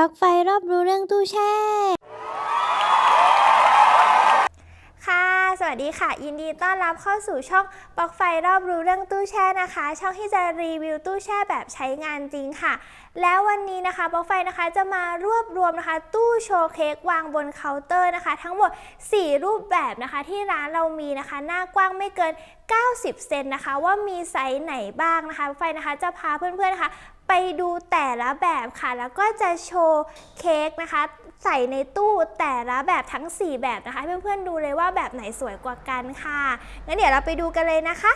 ปลั๊กไฟรอบรู้เรื่องตู้แช่ ค่ะ สวัสดีค่ะ ยินดีต้อนรับเข้าสู่ช่องปลั๊กไฟรอบรู้เรื่องตู้แช่นะคะ ช่องที่จะรีวิวตู้แช่แบบใช้งานจริงค่ะ แล้ววันนี้นะคะปลั๊กไฟนะคะจะมารวบรวมนะคะ ตู้โชว์เค้กวางบนเคาน์เตอร์นะคะ ทั้งหมด 4 รูปแบบนะคะที่ร้านเรามีนะคะ หน้ากว้างไม่เกิน 90 เซนนะคะ ว่ามีไซส์ไหนบ้างนะคะปลั๊กไฟนะคะจะพาเพื่อนๆนะคะ ไปดูแต่ละแบบค่ะ แล้วก็จะโชว์เค้กนะคะ ใส่ในตู้แต่ละแบบทั้ง 4 แบบนะคะให้เพื่อนๆดูเลยว่าแบบไหนสวยกว่ากันค่ะ งั้นเดี๋ยวเราไปดูกันเลยนะคะ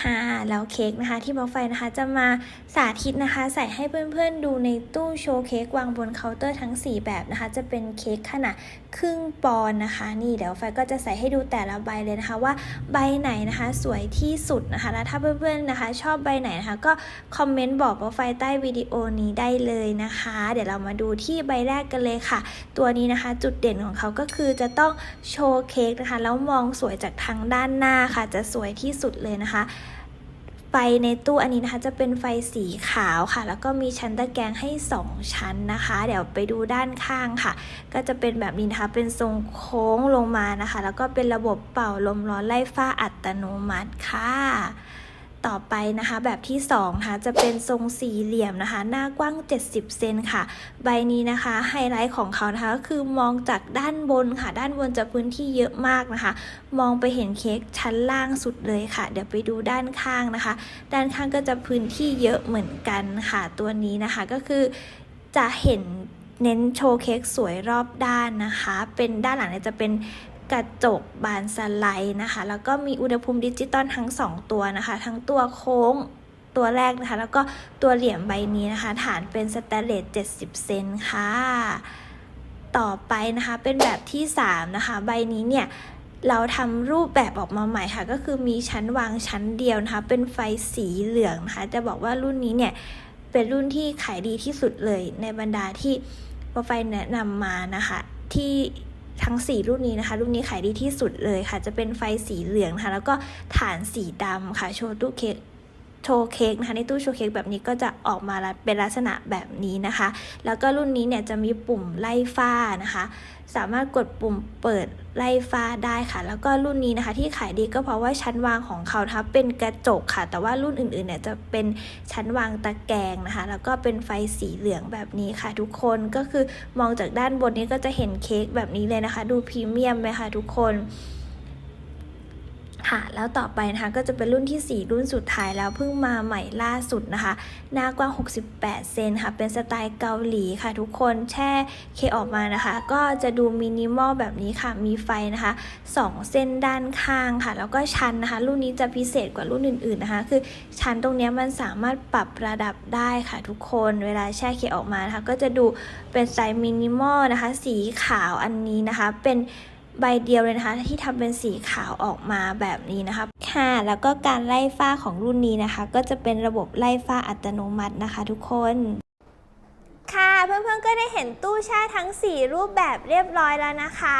ค่ะ แล้วเค้กนะคะที่บล็อกไฟนะคะจะมาสาธิตนะคะ ใส่ให้เพื่อนๆดูในตู้โชว์เค้กวางบนเคาน์เตอร์ทั้ง 4 แบบนะคะ จะเป็นเค้กขนาดครึ่งปอนนะคะ นี่เดี๋ยวไฟก็จะใส่ให้ดูแต่ละใบเลยนะคะ ว่าใบไหนนะคะ สวยที่สุดนะคะ แล้วถ้าเพื่อนๆนะคะ ชอบใบไหนนะคะ ก็คอมเมนต์บอกบล็อกไฟใต้วิดีโอนี้ได้เลยนะคะ เดี๋ยวเรามาดูที่ใบแรกกันเลยค่ะ ตัวนี้นะคะ จุดเด่นของเขาก็คือจะต้องโชว์เค้กนะคะแล้วมองสวยจากทางด้านหน้าค่ะ จะสวยที่สุดเลยนะคะ ไฟในตู้อันนี้นะคะจะเป็นไฟสีขาวค่ะ แล้วก็มีชั้นตะแกรงให้ 2 ชั้นนะคะ เดี๋ยวไปดูด้านข้างค่ะ ก็จะเป็นแบบนี้นะคะ เป็นทรงโค้งลงมานะคะ แล้วก็เป็นระบบเป่าลมร้อนไล่ฝ้าอัตโนมัติค่ะ ต่อไปนะคะ แบบที่2นะคะจะเป็นทรงสี่เหลี่ยมนะคะ หน้ากว้าง 70 เซนค่ะ ใบนี้นะคะไฮไลท์ของเขานะคะก็คือมองจากด้านบนค่ะ ด้านบนจะพื้นที่เยอะมากนะคะ มองไปเห็นเค้กชั้นล่างสุดเลยค่ะ เดี๋ยวไปดูด้านข้างนะคะ ด้านข้างก็จะพื้นที่เยอะเหมือนกันค่ะ ตัวนี้นะคะก็คือจะเห็น เน้นโชว์เค้กสวยรอบด้านนะคะ เป็นด้านหลังเนี่ยจะเป็นกระจกบานสไลด์นะคะ แล้วก็มีอุณหภูมิดิจิตอลทั้ง 2 ตัวนะคะ ทั้งตัวโค้งตัวแรกนะคะ แล้วก็ตัวเหลี่ยมใบนี้นะคะ ฐานเป็นสแตนเลส70 เซนค่ะ ต่อไปนะคะเป็นแบบที่ 3 นะคะ ใบนี้เนี่ยเราทำรูปแบบออกมาใหม่ค่ะ ก็คือมีชั้นวางชั้นเดียวนะคะ เป็นไฟสีเหลืองนะคะ จะบอกว่ารุ่นนี้เนี่ย เป็นรุ่นที่ขายดีที่สุดเลยในบรรดาที่โปรไฟแนะนำมานะคะ ที่ทั้ง 4 รุ่นนี้นะคะ รุ่นนี้ขายดีที่สุดเลยค่ะ จะเป็นไฟสีเหลืองนะคะ แล้วก็ฐานสีดำค่ะ โชว์ตู้เค้ก ชว์เค้กนะคะในตู้โชว์เค้กแบบนี้ก็จะออกมาเป็นลักษณะแบบนี้นะคะ แล้วก็รุ่นนี้เนี่ยจะมีปุ่มไล่ฝ้านะคะ สามารถกดปุ่มเปิดไล่ฟ้าได้ค่ะ แล้วก็รุ่นนี้นะคะที่ขายดีก็เพราะว่าชั้นวางของเขานะคะเป็นกระจกค่ะ แต่ว่ารุ่นอื่นๆเนี่ยจะเป็นชั้นวางตะแกรงนะคะ แล้วก็เป็นไฟสีเหลืองแบบนี้ค่ะ ทุกคนก็คือมองจากด้านบนนี้ก็จะเห็นเค้กแบบนี้เลยนะคะ ดูพรีเมียมไหมคะทุกคน ค่ะ แล้วต่อไปนะคะก็จะเป็นรุ่นที่ 4 รุ่นสุดท้ายแล้วเพิ่งมาใหม่ล่าสุดนะคะ หน้ากว้าง 68 เซนค่ะ เป็นสไตล์เกาหลีค่ะทุกคน แช่เคออกมานะคะ ก็จะดูมินิมอลแบบนี้ค่ะ มีไฟนะคะ 2 เส้นด้านข้างค่ะ แล้วก็ชั้นนะคะ รุ่นนี้จะพิเศษกว่ารุ่นอื่นๆนะคะ คือชั้นตรงนี้มันสามารถปรับระดับได้ค่ะทุกคน เวลาแช่เคออกมานะคะ ก็จะดูเป็นสไตล์มินิมอลนะคะ สีขาวอันนี้นะคะ เป็น ใบเดียวเลยนะคะ ที่ทำเป็นสีขาวออกมาแบบนี้นะคะค่ะแล้วก็การไล่ฝ้าของรุ่นนี้นะคะ ก็จะเป็นระบบไล่ฝ้าอัตโนมัตินะคะ ทุกคน เพื่อนๆก็ได้เห็นตู้แช่ทั้ง 4 รูปแบบเรียบร้อยแล้วนะคะ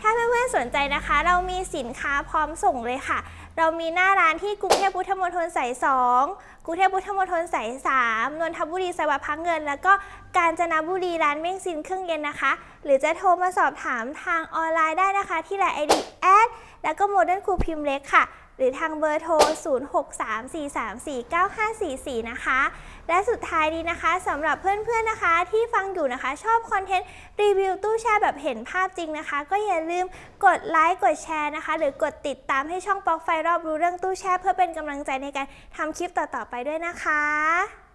ถ้าเพื่อนๆสนใจนะคะ เรามีสินค้าพร้อมส่งเลยค่ะ เรามีหน้าร้านที่กรุงเทพพุทธมณฑลสาย2กรุงเทพพุทธมณฑลสาย3นนทบุรีสวัสดิ์พักเงิน แล้วก็กาญจนบุรีร้านเม่งซินเครื่องเย็นนะคะ หรือจะโทรมาสอบถามทางออนไลน์ได้นะคะ ที่ไลน์ไอดีแอดแล้วก็โมเดิร์นครูพิมพ์เล็กค่ะ หรือทางเบอร์โทร 0634349544 นะคะ และสุดท้ายนี้นะคะสำหรับเพื่อนๆนะคะ ที่ฟังอยู่นะคะ ชอบคอนเทนต์รีวิวตู้แช่แบบเห็นภาพจริงนะคะ ก็อย่าลืมกดไลค์กดแชร์นะคะ หรือกดติดตามให้ช่องป๊อกไฟรอบรู้เรื่องตู้แช่เพื่อเป็นกำลังใจในการทำคลิปต่อๆไปด้วยนะคะ